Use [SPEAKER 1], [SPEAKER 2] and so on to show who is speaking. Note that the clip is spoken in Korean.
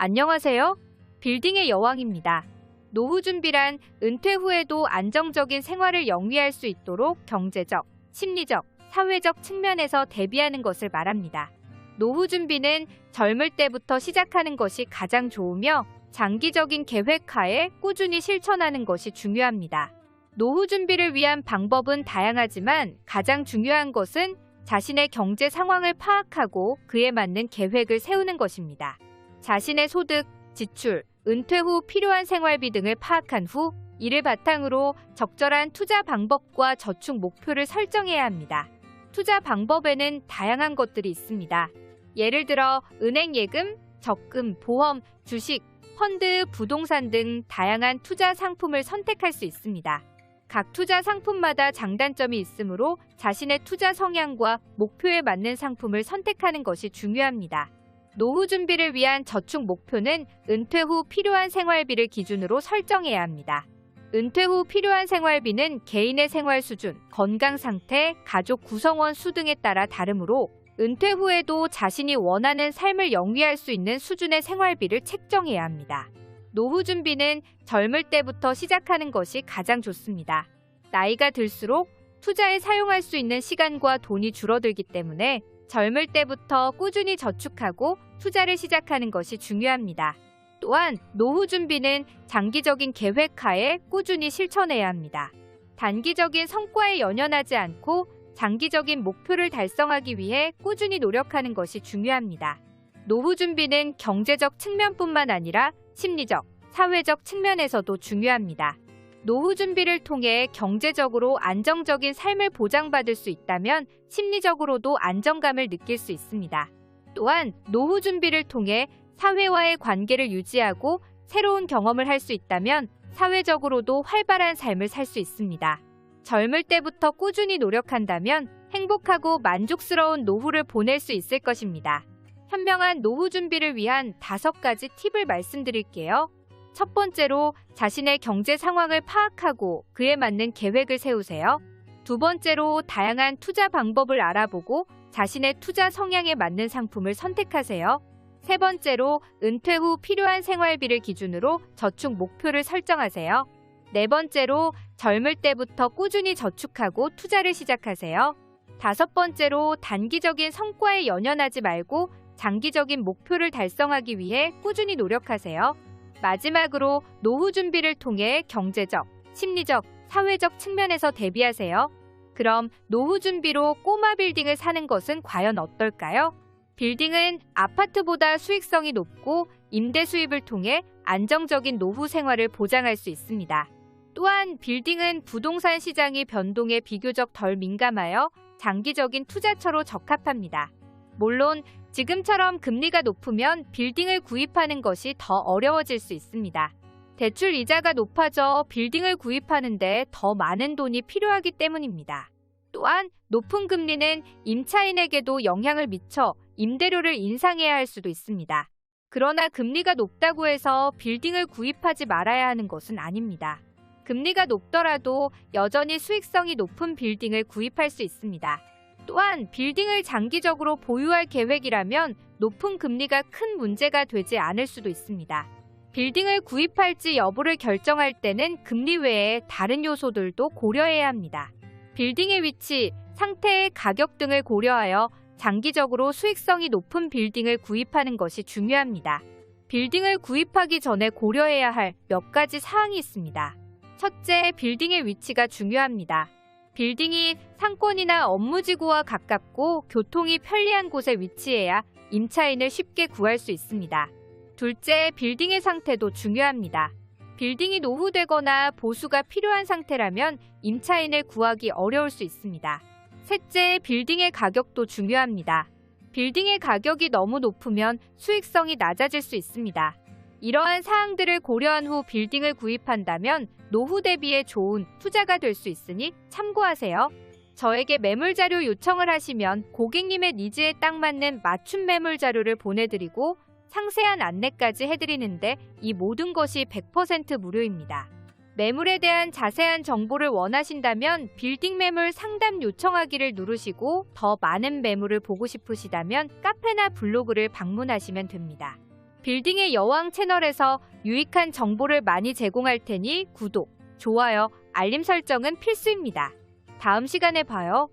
[SPEAKER 1] 안녕하세요. 빌딩의 여왕입니다. 노후 준비란 은퇴 후에도 안정적인 생활을 영위할 수 있도록 경제적, 심리적, 사회적 측면에서 대비하는 것을 말합니다. 노후 준비는 젊을 때부터 시작하는 것이 가장 좋으며 장기적인 계획하에 꾸준히 실천하는 것이 중요합니다. 노후 준비를 위한 방법은 다양하지만 가장 중요한 것은 자신의 경제 상황을 파악하고 그에 맞는 계획을 세우는 것입니다. 자신의 소득, 지출, 은퇴 후 필요한 생활비 등을 파악한 후 이를 바탕으로 적절한 투자 방법과 저축 목표를 설정해야 합니다. 투자 방법에는 다양한 것들이 있습니다. 예를 들어 은행 예금, 적금, 보험, 주식, 펀드, 부동산 등 다양한 투자 상품을 선택할 수 있습니다. 각 투자 상품마다 장단점이 있으므로 자신의 투자 성향과 목표에 맞는 상품을 선택하는 것이 중요합니다. 노후 준비를 위한 저축 목표는 은퇴 후 필요한 생활비를 기준으로 설정해야 합니다. 은퇴 후 필요한 생활비는 개인의 생활 수준, 건강 상태, 가족 구성원 수 등에 따라 다르므로 은퇴 후에도 자신이 원하는 삶을 영위할 수 있는 수준의 생활비를 책정해야 합니다. 노후 준비는 젊을 때부터 시작하는 것이 가장 좋습니다. 나이가 들수록 투자에 사용할 수 있는 시간과 돈이 줄어들기 때문에 젊을 때부터 꾸준히 저축하고 투자를 시작하는 것이 중요합니다. 또한 노후 준비는 장기적인 계획하에 꾸준히 실천해야 합니다. 단기적인 성과에 연연하지 않고 장기적인 목표를 달성하기 위해 꾸준히 노력하는 것이 중요합니다. 노후 준비는 경제적 측면뿐만 아니라 심리적, 사회적 측면에서도 중요합니다. 노후 준비를 통해 경제적으로 안정적인 삶을 보장받을 수 있다면 심리적으로도 안정감을 느낄 수 있습니다. 또한 노후 준비를 통해 사회와의 관계를 유지하고 새로운 경험을 할 수 있다면 사회적으로도 활발한 삶을 살 수 있습니다. 젊을 때부터 꾸준히 노력한다면 행복하고 만족스러운 노후를 보낼 수 있을 것입니다. 현명한 노후 준비를 위한 다섯 가지 팁을 말씀드릴게요. 첫 번째로 자신의 경제 상황을 파악하고 그에 맞는 계획을 세우세요. 두 번째로 다양한 투자 방법을 알아보고 자신의 투자 성향에 맞는 상품을 선택하세요. 세 번째로 은퇴 후 필요한 생활비를 기준으로 저축 목표를 설정하세요. 네 번째로 젊을 때부터 꾸준히 저축하고 투자를 시작하세요. 다섯 번째로 단기적인 성과에 연연하지 말고 장기적인 목표를 달성하기 위해 꾸준히 노력하세요. 마지막으로 노후 준비를 통해 경제적, 심리적, 사회적 측면에서 대비하세요. 그럼 노후 준비로 꼬마 빌딩을 사는 것은 과연 어떨까요? 빌딩은 아파트보다 수익성이 높고 임대 수입을 통해 안정적인 노후 생활을 보장할 수 있습니다. 또한 빌딩은 부동산 시장의 변동에 비교적 덜 민감하여 장기적인 투자처로 적합합니다. 물론 지금처럼 금리가 높으면 빌딩을 구입하는 것이 더 어려워질 수 있습니다. 대출 이자가 높아져 빌딩을 구입하는데 더 많은 돈이 필요하기 때문입니다. 또한 높은 금리는 임차인에게도 영향을 미쳐 임대료를 인상해야 할 수도 있습니다. 그러나 금리가 높다고 해서 빌딩을 구입하지 말아야 하는 것은 아닙니다. 금리가 높더라도 여전히 수익성이 높은 빌딩을 구입할 수 있습니다. 또한 빌딩을 장기적으로 보유할 계획이라면 높은 금리가 큰 문제가 되지 않을 수도 있습니다. 빌딩을 구입할지 여부를 결정할 때는 금리 외에 다른 요소들도 고려해야 합니다. 빌딩의 위치, 상태의 가격 등을 고려하여 장기적으로 수익성이 높은 빌딩을 구입하는 것이 중요합니다. 빌딩을 구입하기 전에 고려해야 할 몇 가지 사항이 있습니다. 첫째, 빌딩의 위치가 중요합니다. 빌딩이 상권이나 업무지구와 가깝고 교통이 편리한 곳에 위치해야 임차인을 쉽게 구할 수 있습니다. 둘째, 빌딩의 상태도 중요합니다. 빌딩이 노후되거나 보수가 필요한 상태라면 임차인을 구하기 어려울 수 있습니다. 셋째, 빌딩의 가격도 중요합니다. 빌딩의 가격이 너무 높으면 수익성이 낮아질 수 있습니다. 이러한 사항들을 고려한 후 빌딩을 구입한다면 노후 대비에 좋은 투자가 될 수 있으니 참고하세요. 저에게 매물 자료 요청을 하시면 고객님의 니즈에 딱 맞는 맞춤 매물 자료를 보내드리고 상세한 안내까지 해드리는데 이 모든 것이 100% 무료입니다. 매물에 대한 자세한 정보를 원하신다면 빌딩 매물 상담 요청하기를 누르시고 더 많은 매물을 보고 싶으시다면 카페나 블로그를 방문하시면 됩니다. 빌딩의 여왕 채널에서 유익한 정보를 많이 제공할 테니 구독, 좋아요, 알림 설정은 필수입니다. 다음 시간에 봐요.